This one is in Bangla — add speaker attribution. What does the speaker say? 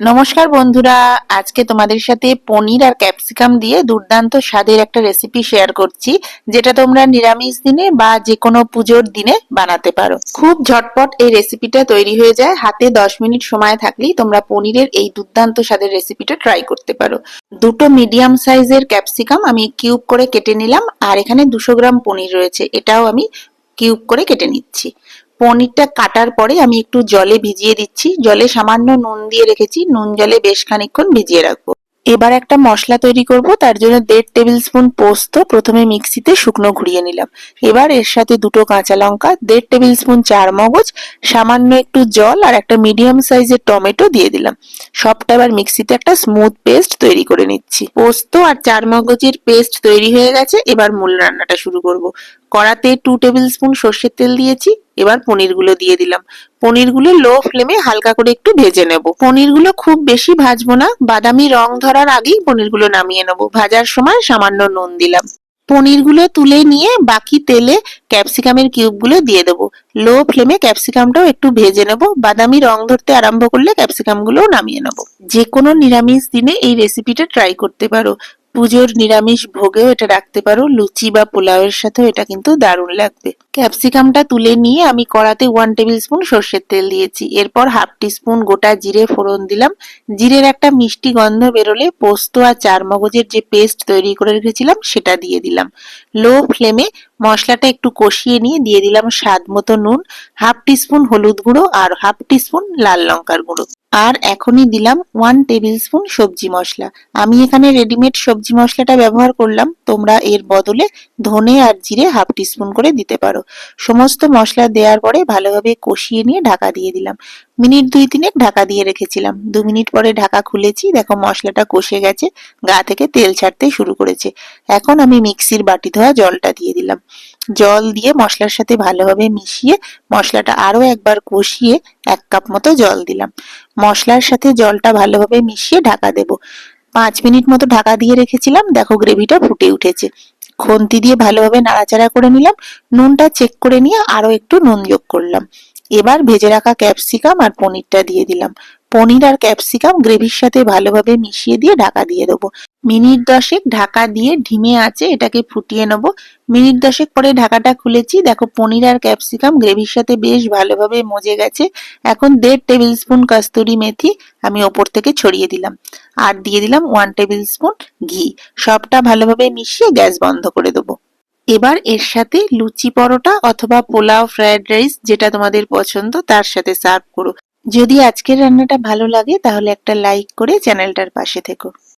Speaker 1: নমস্কার বন্ধুরা, আজকে তোমাদের সাথে পনির আর ক্যাপসিকাম দিয়ে দুর্দান্ত স্বাদের একটা রেসিপি শেয়ার করছি, যেটা তোমরা নিরামিষ দিনে বা যে কোনো পুজোর দিনে বানাতে পারো। খুব ঝটপট এই রেসিপিটা তৈরি হয়ে যায়। হাতে দশ মিনিট সময় থাকলেই তোমরা পনিরের এই দুর্দান্ত স্বাদের রেসিপিটা ট্রাই করতে পারো। দুটো মিডিয়াম সাইজের ক্যাপসিকাম আমি কিউব করে কেটে নিলাম, আর এখানে দুশো গ্রাম পনির রয়েছে। এটাও আমি কিউব করে কেটে নিচ্ছি। পনিরটা কাটার পরে আমি একটু জলে ভিজিয়ে দিচ্ছি। জলে সামান্য নুন দিয়ে রেখেছি। নুন জলে বেশ খানিকক্ষণ ভিজিয়ে রাখব। এবার একটা মশলা তৈরি করব। তার জন্য দেড় টেবিল স্পুন পোস্ত প্রথমে মিক্সিতে শুকনো ঘুরিয়ে নিলাম। এবার এর সাথে দুটো কাঁচা লঙ্কা, দেড় টেবিল স্পুন চার মগজ সামান্য একটু জল আর একটা মিডিয়াম সাইজের টমেটো দিয়ে দিলাম। সবটা এবার মিক্সিতে একটা স্মুথ পেস্ট তৈরি করে নিচ্ছি। পোস্ত আর চার মগজের পেস্ট তৈরি হয়ে গেছে। এবার মূল রান্নাটা শুরু করব। কড়াতে টু টেবিল স্পুন সর্ষের তেল দিয়েছি। এবার পনিরগুলো দিয়ে দিলাম। পনিরগুলো লো ফ্লেমে হালকা করে একটু ভেজে নেব। পনিরগুলো খুব বেশি ভাজবো না। বাদামি রং ধরার আগেই পনিরগুলো নামিয়ে নেব। ভাজার সময় সামান্য নুন দিলাম। পনিরগুলো তুলে নিয়ে বাকি তেলে ক্যাপসিকামের কিউবগুলো দিয়ে দেবো। লো ফ্লেমে ক্যাপসিকামটাও একটু ভেজে নেব। বাদামি রং ধরতে আরম্ভ করলে ক্যাপসিকামগুলোও নামিয়ে নেব। যে কোনো নিরামিষ দিনে এই রেসিপিটা ট্রাই করতে পারো। পুজোর নিরামিষ ভোগেও এটা রাখতে পারো, লুচি বা পোলাওয়ের সাথেও এটা কিন্তু দারুণ লাগবে। ক্যাপসিকামটা তুলে নিয়ে আমি কড়াতে ওয়ান টেবিল স্পুন সর্ষের তেল দিয়েছি। এরপর হাফ টিস্পুন গোটা জিরে ফোড়ন দিলাম। জিরের একটা মিষ্টি গন্ধ বেরোলে পোস্ত আর চার মগজের যে পেস্ট তৈরি করে রেখেছিলাম, সেটা দিয়ে দিলাম। লো ফ্লেমে মশলাটা একটু কষিয়ে নিয়ে দিয়ে দিলাম স্বাদ মতো নুন হাফ টিস্পুন হলুদ গুঁড়ো আর হাফ টিস্পুন লাল লঙ্কার গুঁড়ো। আর এখনই দিলাম ওয়ান টেবিল স্পুন সবজি মশলা। আমি এখানে রেডিমেড সবজি মশলাটা ব্যবহার করলাম। তোমরা এর বদলে ধনে আর জিরে হাফ টিস্পুন করে দিতে পারো। সমস্ত মশলা দেওয়ার পরে ভালোভাবে কষিয়ে নিয়ে ঢাকা দিয়ে দিলাম। মিনিট দুই তিনেক ঢাকা দিয়ে রেখেছিলাম। দু মিনিট পরে ঢাকা খুলেছি। দেখো মশলাটা কষে গেছে, গা থেকে তেল ছাড়তে শুরু করেছে। এখন আমি মিক্সির বাটি ধোয়া জলটা দিয়ে দিলাম। জল দিয়ে মশলার সাথে ভালোভাবে মিশিয়ে মশলাটা আরও একবার কষিয়ে এক কাপ মতো জল দিলাম। মশলার সাথে জলটা ভালোভাবে মিশিয়ে ঢাকা দেব। পাঁচ মিনিট মতো ঢাকা দিয়ে রেখেছিলাম। দেখো গ্রেভিটা ফুটে উঠেছে। খন্তি দিয়ে ভালোভাবে নাড়াচাড়া করে নিলাম। নুনটা চেক করে নিয়ে আরও একটু নুন যোগ করলাম। এবার ভেজে রাখা ক্যাপসিকাম আর পনিরটা দিয়ে দিলাম। পনির আর ক্যাপসিকাম গ্রেভির সাথে ভালোভাবে মিশিয়ে দিয়ে ঢাকা দিয়ে দেবো। মিনিট দশেক ঢাকা দিয়ে ঢিমে আছে, এটাকে ফুটিয়ে নেব। মিনিট দশেক পরে ঢাকাটা খুলেছি। দেখো পনির আর ক্যাপসিকাম গ্রেভির সাথে বেশ ভালোভাবে মজে গেছে। এখন দেড় টেবিল স্পুন কাস্তুরি মেথি আমি ওপর থেকে ছড়িয়ে দিলাম। আর দিয়ে দিলাম ওয়ান টেবিল স্পুন ঘি। সবটা ভালোভাবে মিশিয়ে গ্যাস বন্ধ করে দেবো। এবার এর সাথে লুচি পরোটা অথবা পোলাও ফ্রায়েড রাইস যেটা তোমাদের পছন্দ, তার সাথে সার্ভ করো। যদি আজকের রান্নাটা ভালো লাগে, তাহলে একটা লাইক করে চ্যানেলটার পাশে থেকো।